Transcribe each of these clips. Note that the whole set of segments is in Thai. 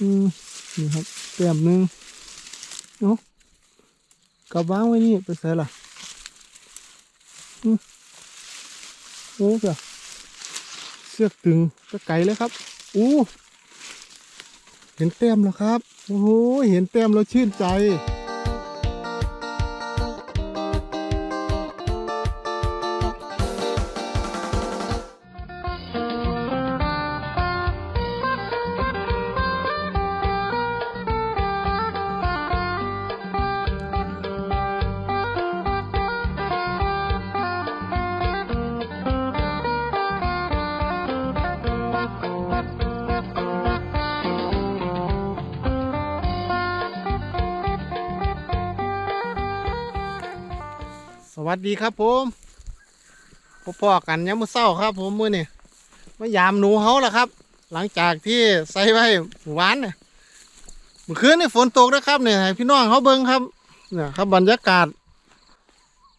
อืมนี่ครับแต้มหนึ่งเนาะกลับวางไว้นี่ไปใส่ล่ะอืมโอ้เสือเสือกตึงตะไกลเลยครับอู้เห็นแต้มแล้วครับ โอ้โห เห็นแต้มแล้วชื่นใจ วัสดีครับผมพบพ่อกันยามมื้อเช้าครับ ผมมื้อนี่มายามหนูเฮาล่ะครับ หลังจากที่ใส่ไว้เมื่อวานเนี่ยเมื่อคืนนี่ฝนตกนะครับเนี่ยพี่น้องเขาเบิ่งครับเนี่ยครับบรรยากาศ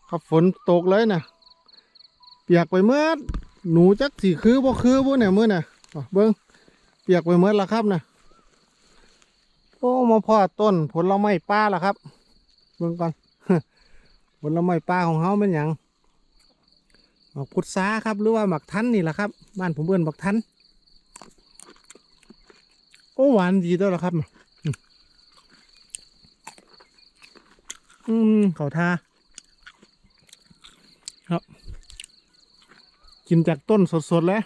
ครับฝนตกเลยนะเปียกไปเมื่อหนูจักสีคือบ่คือบ่เนี่ยมื้อน่ะอะเบิ่งเปียกไปเมื่อละครับนะโอ้มาพ่อต้นผลไม้ป่าล่ะครับ เบิ่งก่อน ผลไม้ป่าของเขาเป็นหยังหมักพุทราครับ หรือว่าหมักทันนี่แหละครับ บ้านผมเอื้อนหมักทันโอ้หวานดีตัวยละครับอืมอืมเขาทาครับ กินจากต้นสดๆแล้ว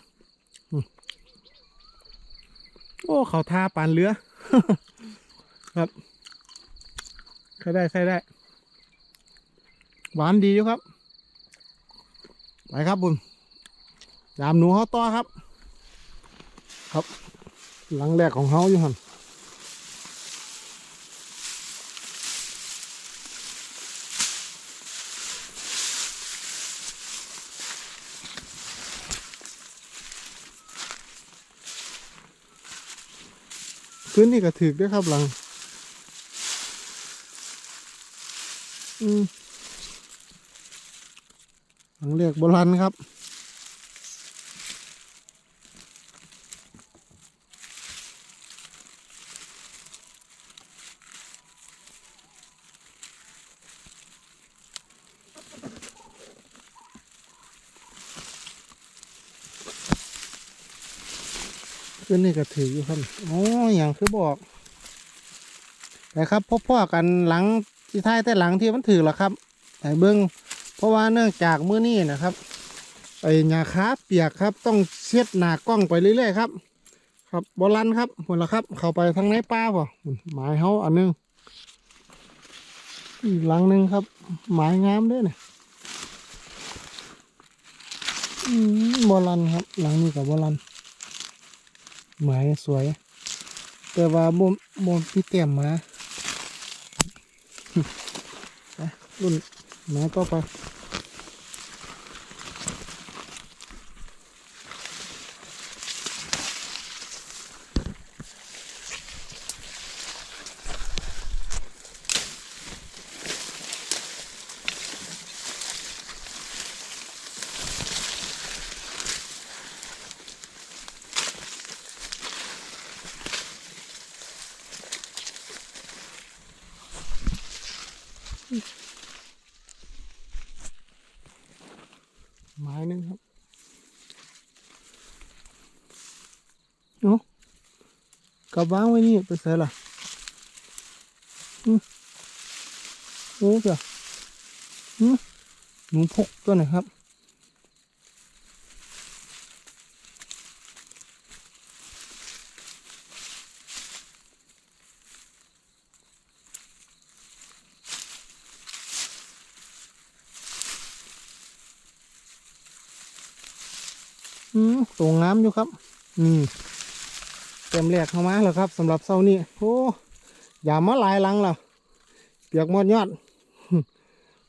โอ้เขาทาปานเรือ ครับใช้ได้ใช้ได้ หวานดีอยู่ครับ ไปครับบุญยามหนูเขาต่อครับ ครับ หลังแรกของเขาอยู่หันพื้นนี่ก็ถือด้วยครับหลัง อืม หลังเรียกโบราณครับขึ้นนี่ก็ถืออยู่ครับอ๋ออย่างคือบอก แต่ครับพบพ่อกันหลังที่ท้ายแต่หลังที่มันถือแล้วครับไอ้เบิ้อง เพราะว่าเนื่องจากมื้อนี้นะครับไอ้หญ้าคาเปียกครับต้องเช็ดหนากล้องไปเรื่อยๆครับ ครับบอลันครับหมดแล้วครับ เข้าไปทางในป่าป่ะหมายเฮาอันหนึงอีกหลังหนึ่งครับ หมายงามด้วยเนี่ยบอลันครับ หลังนี้กับบอลันหมายสวย แต่ว่าบ่บ่พี่เต็มมาไปรุ่นหมาต่อไป เนาะกับวางไว้นี่ไปใส่ล่ะอืมโอ้เจ้าอืมหนูพกตัวไหนครับอืมตรงงามอยู่ครับ นี่ เต็มแรกเข้ามาแล้วครับสำหรับเสานี้โอ้อย่ามาหลายหลังแล้วเปียกหมดยอด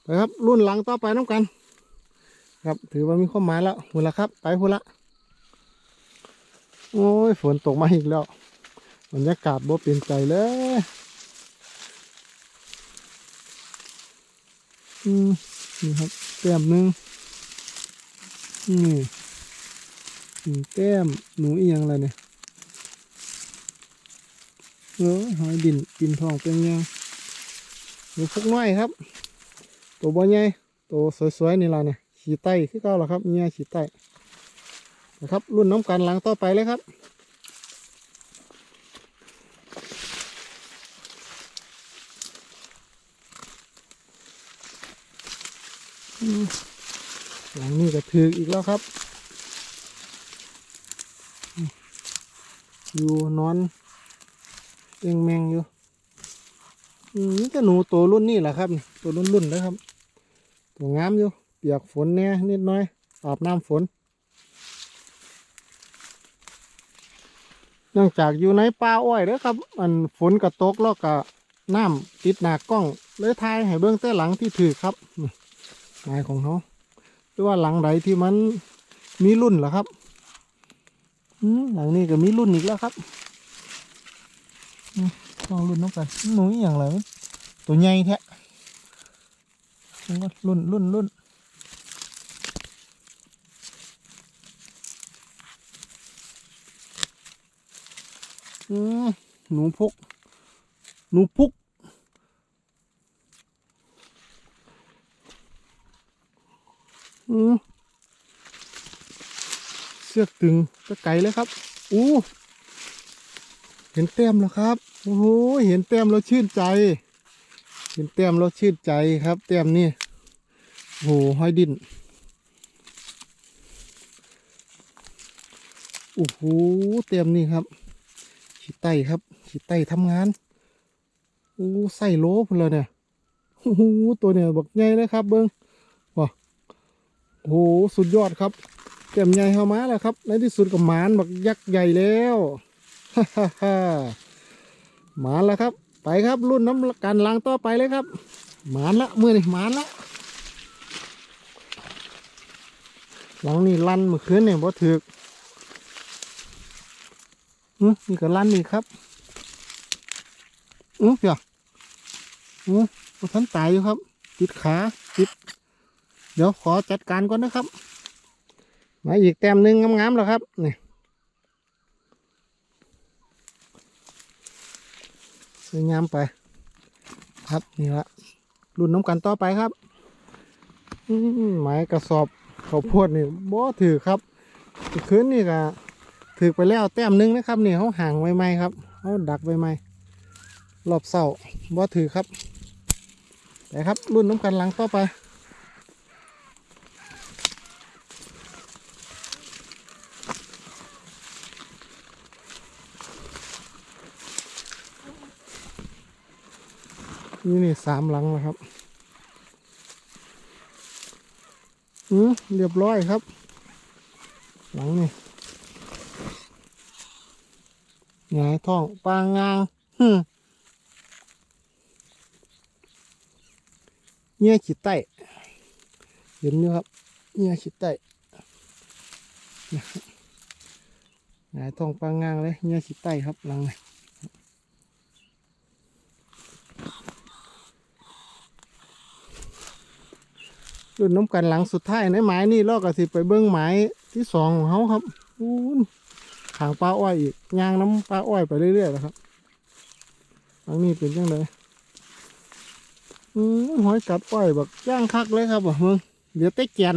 ไปครับรุ่นหลังต่อไปน้ำกัน ครับถือว่ามีความหมายแล้วหุ่นละครับ ไปหุ่นละโอ้ยฝนตกมาอีกแล้วบรรยากาศบ่เปลี่ยนใจเลยอืมนี่ครับแต้มหนึ่งนี่แก้มหนูเอียงอะไรเนี่ย เออหอยดินดินทองเป็นยังหนูพวกน้อยครับ ตัวบ่ใหญ่ตัวสวยๆนี่ล่ะเนี่ยขี่ไต้คือเก่าล่ะครับเนี่ยขี่ไต้นะครับรุ่นน้ำกันหลังต่อไปเลยครับอืมหลังนี้ก็ถืออีกแล้วครับ อยู่นอน เองแมงอยู่อืมนี่ก็หนูตัวรุ่นนี่แหละครับ ตัวรุ่นรุ่นนะครับ ตัวงามอยู่ เปียกฝนเนี่ยนิดน้อยอาบน้ำฝน เนื่องจากอยู่ในป่าอ้อยเด้อครับ อันฝนกระตกแล้วก็น้ำติดหนากล้องเลยทายให้เบื้องแต่หลังที่ถือครับนายของเขาหรือว่าหลังใดที่มันมีรุ่นเหรอครับอืมหลังนี้ก็มีรุ่นอีกแล้วครับ ลองรุ่นน้องกันหนูอย่างไรตัวใหญ่แท้ก็รุ่นรุ่นรุ่นอืหนูพุก หนูพุกอืมเสือกตึงก็ไกลเลยครับ อู้ เห็นแต้มแล้วครับ โอ้โห เห็นแต้มแล้วชื่นใจ เห็นแต้มแล้วชื่นใจครับ แต้มนี่ โอ้โห ห้อยดิน โอ้โห แต้มนี่ครับขีไตครับขีไตทำงาน โอ้ใส่โลพเลยเนี่ย โอ้โห ตัวเนี่ยบักใหญ่เลยครับ เบิ้งโอ้โห สุดยอดครับเต็มใหญ่เข้ามาแล้วครับ ในที่สุดกับหมานบักยักษ์ใหญ่แล้ว หมานแล้วครับ ไปครับรุ่นน้ำการล้างต่อไปเลยครับ หมานละมือนี่หมานละหลังนี่ลั่นเมื่อคืนเนี่ยบ่ถึกอือนี่ก็ลั่นนี่ครับอือเปียอือบ่ทันตายอยู่ครับ ติดขาติด เดี๋ยวขอจัดการก่อนนะครับ มาอีกแต้มหนึ่งงามๆแล้วครับนี่ วยงามไป ครับนี่ละรุ่นน้ำกันต่อไปครับไมหมายกระสอบข้าวโพดนี่บ่ถือครับคืนนี่ก็ถือไปแล้วแต้มหนึ่งนะครับนี่เขาห่างไว้ไหมครับเขาดักไว้ไหมรอบเสาบ่ถือครับแต่ครับรุ่นน้ำกันหลังต่อไป นี่นี่สามหลังแล้วครับอืมเรียบร้อยครับ หลังนี่หงายท้องปลางงางฮึเนี่ยขีดไต้เห็นอยู่ครับเนี่ยขีดไต้หงายท้องปลางงางเลยเนี่ยขีดไต้ครับหลังนี่ รุ่นน้ำกันหลังสุดท้ายในไม้นี่เราก็สิไปเบิ้องไม้ที่สองของเขาครับอู้ขางปลาอ้อยอีกยางน้ำปลาอ้อยไปเรื่อยๆนะครับหลังนี้เป็นยังไงอืมหอยกัดอ้อยแบบย่างคักเลยครับบ่มึงเดี๋ยวเต๊กแกน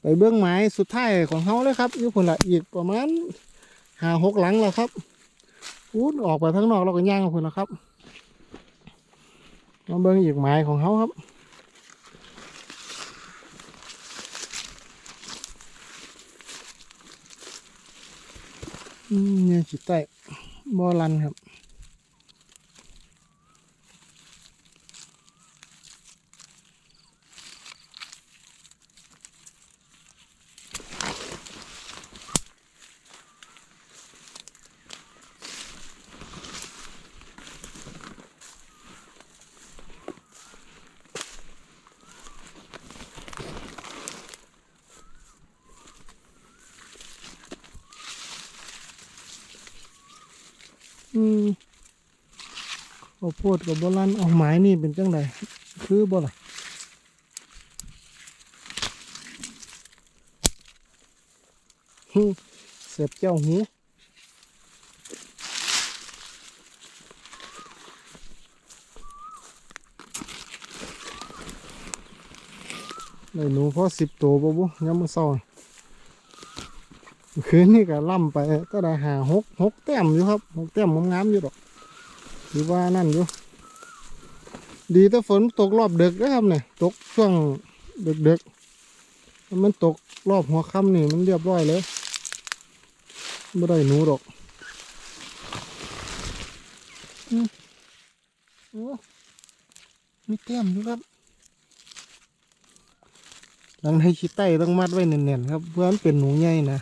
ไปเบื้องไม้สุดท้ายของเขาเลยครับอยู่คนละอีกประมาณห้าหกหลังแล้วครับอู้ออกไปข้างนอกเราก็ย่างคนละครับ มาเบิ้งอีกหม้ของเขาครับอืมเนี่ยจิตใต้บอลันครับ ข้าวโพดกับโบลั่เอาไม้นี่เป็นจังไดคือบ่ล่ะเสียบเจ้าหูได้หนูพอสิบตัวบ่บุยังมือเศร้ คืนนี้ก็ล่ำไปก็ได้หาหกหกแต้มอยู่ครับหกแต้มงามๆอยู่ดอกหรือว่านั่นอยู่ ดีแต่ฝนตกรอบเดึกนะครับเนี่ยตกช่วงเดึกๆถ้ามันตกรอบหัวค่ำนี่มันเรียบร้อยเลยไม่ได้หนูดอกมโอ้มีแต้มอยู่ครับหลังให้ขี้ไต้ต้องมัดไว้แน่นๆครับ เพื่อมันเป็นหนูใหญ่นะ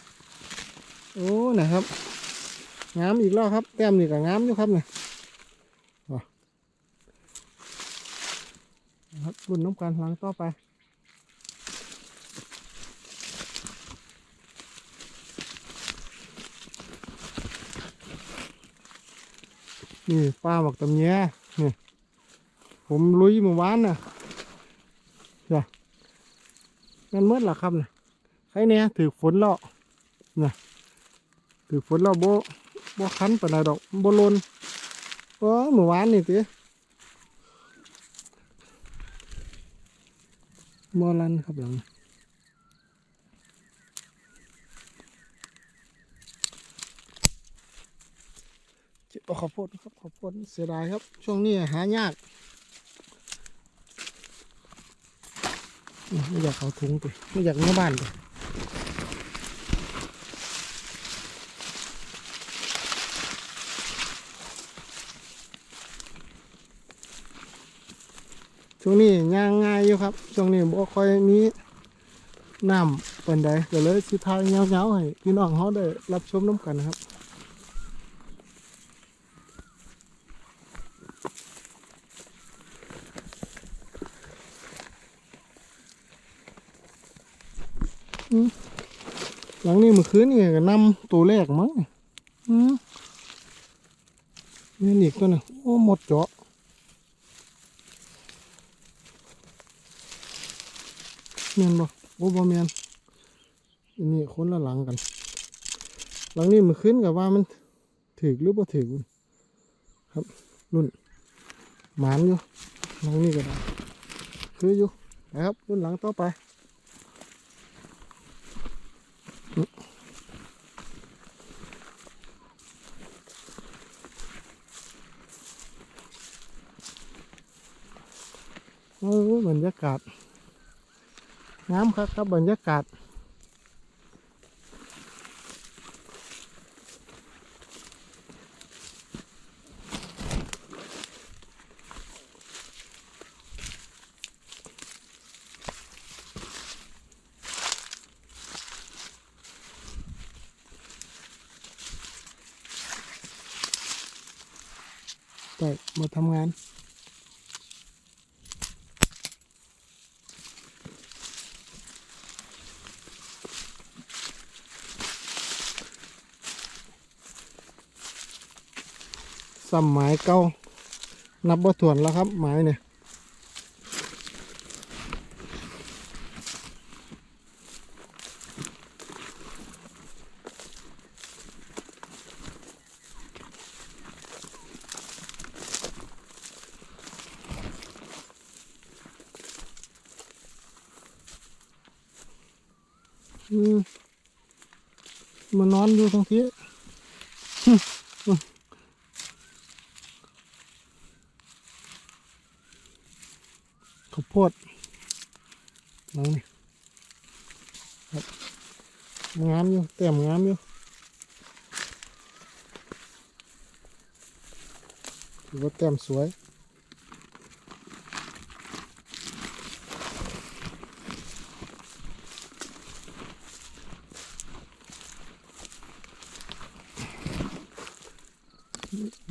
โอ้นะครับงามอีกแล้วครับ แต้มนี่ก็งามอยู่ครับเนี่ยครับรุ่นน้ำกันหลังต่อไปนี่ป้าบอกตำแยนี่ผมลุยเมื่อวานน่ะจ้ะนั่นเมื่อละครับน่ะใครเนี่ยถือฝนแล้วน่ะ ถือฝนแล้วโบโบคันปนใดดอกโบลนก็เมื่อวานนี่ติโบลันครับหลังเจ็บเอาข้าวโพดครับข้าวโพดเสียดายครับ ช่วงนี้หายากไม่อยากเขาถุงไปไม่อยากเนื้อบ้านไป ช่วงนี้ย่างง่ายอยู่ครับ ช่วงนี้บ่ค่อยมีน้ำเป็นใดก็เลยสิทายเงาๆให้พี่น้องเขาได้รับชมน้ำกันนะครับหลังนี้เมื่อคืนนี่ก็นำตัวแรกมั้งนี่อีกตัวหนึงโอ้หมดเจาะ เมียนบ่โอ้บ่เมียนอันนี้คนละหลังกัน หลังนี้มื่อคืนกับว่ามันถือหรือบ่ถือครับรุ่นหมานอยู่หลังนี้ก็ได้คืออยู่นะครับรุ่นหลังต่อไปโอ้บรรยากาศ งามครับครับบรรยากาศได้มาทำงาน ซ้ำหมายเก่านับบ่าถวนแล้วครับหมายเนี่ยอืมมานอนอยู่ตรงที่ ข้าวโพ ดน้องนี่ครับงามอยู่เต็มงามอยู่ถือว่าเต็มสวย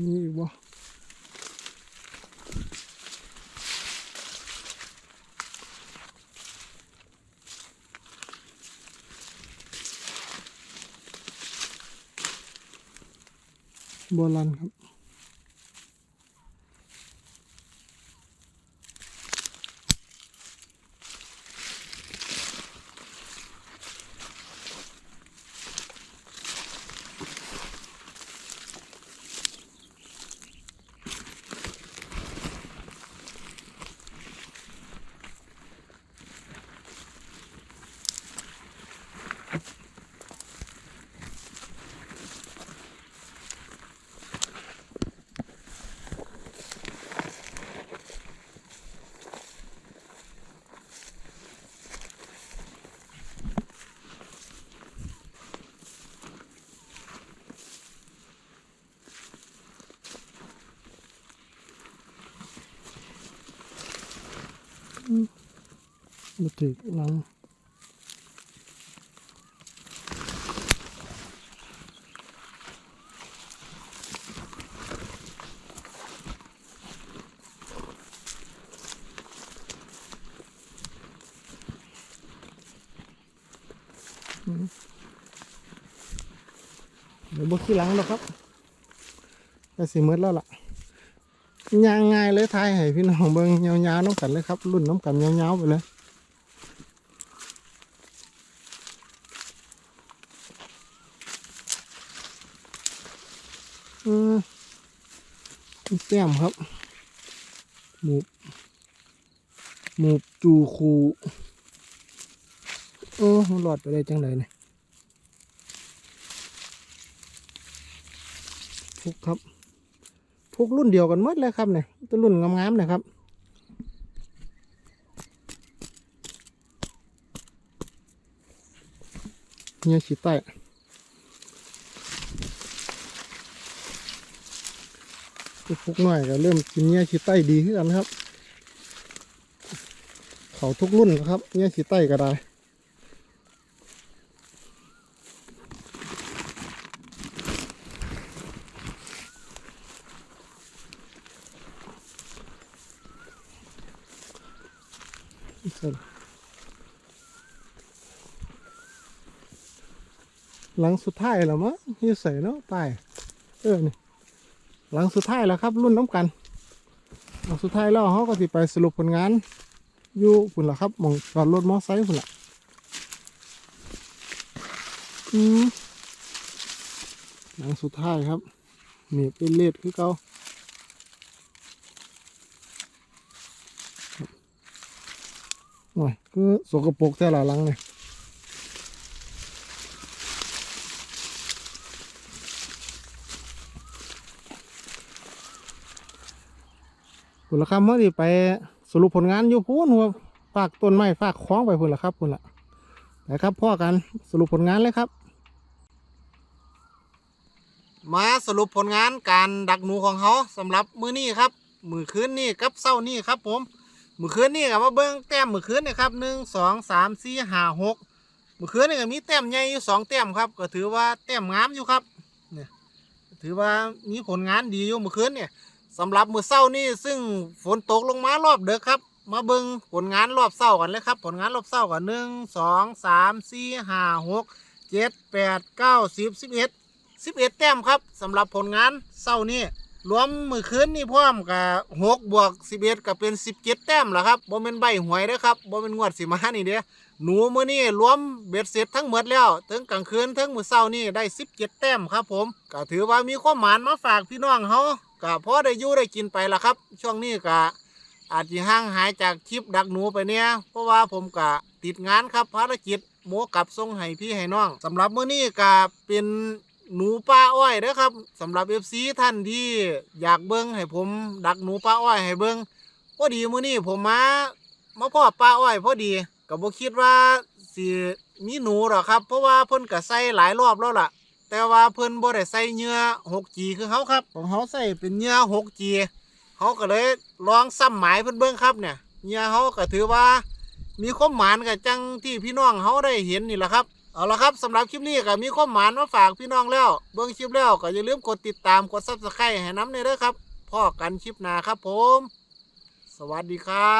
นี่อีกบ่ โมาถึกหลังเดี๋ยวบกขี้หลังหรอกครับแต่สิหมืดแล้วล่ะ ยางง่ายเลยทายให้พี่น้องเบิ่งยาวๆน้ำกันเลยครับ รุ่นน้ำกันยาวๆไปเลยอืมมีแต้มครับ หมูหมูจูคูโอ้มันหลอดไปได้จังเลยเนี่ยฟุกครับ พวกรุ่นเดียวกันหมดเลยครับเนี่ยตัวรุ่นงามๆนะครับเนี่ยฉีดใต้พวกหน่อยก็เริ่มกินเนี่ยฉีดใต้ดีขึ้นกันครับ เขาทุกรุ่นนะครับเนี่ยฉีดใต้ก็ได้ หลังสุดท้ายแล้วมั้งยี่ใส่เนาะตายเออนี่หลังสุดท้ายแล้วครับ รุ่นน้ำกัน หลังสุดท้ายแล้วเขาก็สิไปสรุปผลงาน อยู่พุ่นละครับมองจอดรถมอไซค์พุ่นละอืมหลังสุดท้ายครับมีเป็นเลดคือเก่า โอ้ยคือสกปรกแต่ละหลังเนี่ยพุ่นละครับเมื่อที่ไปสรุปผลงานอยู่พูนหัวฝากต้นไม้ฝากคล้องไปพุ่นละครับพุ่นละนะครับพ่อกันสรุปผลงานเลยครับ มาสรุปผลงานการดักหนูของเขาสำหรับมือนี้ครับ มือคืนนี่กับเศร้านี่ครับผม มือคืนนี่กับมาเบิ้งแต้มมือคืนนี่ครับหนึ่งสองสามสี่ห้าหกมือคืนนี่ก็มีแต้มใหญ่อยู่สองแต้มครับ ก็ถือว่าแต้มงามอยู่ครับเนี่ยถือว่ามีผลงานดีอยู่มือคืนเนี่ยสำหรับมือเศร้านี่ซึ่งฝนตกลงมารอบเด้อครับ มาเบิงผลงานรอบเศร้ากันเลยครับ ผลงานรอบเศร้ากันหนึ่งสองสามสี่ห้าหกเจ็ดแปดเก้าสิบสิบเอ็ดสิบเอ็ดแต้มครับสำหรับผลงานเศร้านี่ รวมมือคืนนี่พร้อมกับหกบวกสิบเอ็ดก็เป็นสิบเจ็ดแต้มแล้วครับบ่เป็นใบหวยเด้อครับบ่เป็นงวดสิมานี่เด้หนูมือนี่รวมเบ็ดเสร็จทั้งหมดแล้วถึงกลางคืนถึงมือเศร้านี่ได้สิบเจ็ดแต้มครับ ผมก็ถือว่ามีความหมานมาฝากพี่น้องเฮาก็พอได้ยู่ได้กินไปละครับ ช่วงนี้ก็อาจจะห่างหายจากคลิปดักหนูไปเนี่ยเพราะว่าผมก็ติดงานครับภารกิจหมูกลับส่งให้พี่ให้น้องสำหรับมื้อนี้ก็เป็น หนูป้าอ้อยเด้อครับสำหรับเอฟซีท่านที่อยากเบิ้งให้ผมดักหนูป้าอ้อยให้เบิ้งพอดีมื้อนี้ผมมามาพ่อป้าอ้อยพอดีก็บ่คิดว่าสิมีหนูหรอกครับ เพราะว่าเพิ่นก็ใส่หลายรอบแล้วล่ะ แต่ว่าเพิ่นบ่ได้ใส่เหยื่อ 6G คือเขาครับของเขาใส่เป็นเหยื่อ 6G เขาก็เลยลองซ้ำหมายเพิ่นเบิ่งครับเนี่ยเหยื่อเขาก็ถือว่า มีความหมานกับจังที่พี่น้องเขาได้เห็นนี่แหละครับ เอาละครับสำหรับคลิปนี้ก็มีความหมานมาฝากพี่น้องแล้ว เบิ่งคลิปแล้วก็อย่าลืมกดติดตามกด Subscribe ให้น้ำเนยเด้อครับพ่อกันคลิปหน้าครับผม สวัสดีครั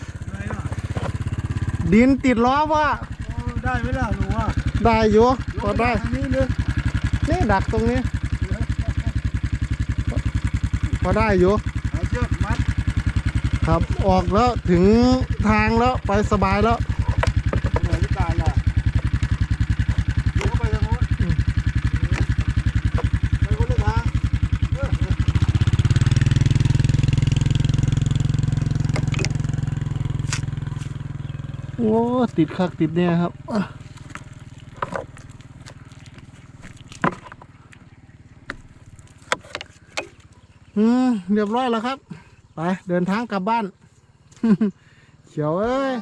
บ ดินติดล้อว่าโอ้ได้ไหมล่ะหนูอะได้อยู่พอได้ทางนี้เลยนี่ดักตรงนี้พอได้อยู่เอาเชือกมัดครับออกแล้วถึงทางแล้วไปสบายแล้ว เหนือพิการล่ะเดี๋ยวเข้าไปทางโน้น อืม ไปคนละทางเออ โอ้ติดคักติดเนี่ยครับอืมเรียบร้อยแล้วครับ ไป เดินทางกลับบ้าน เขียวเอ้ย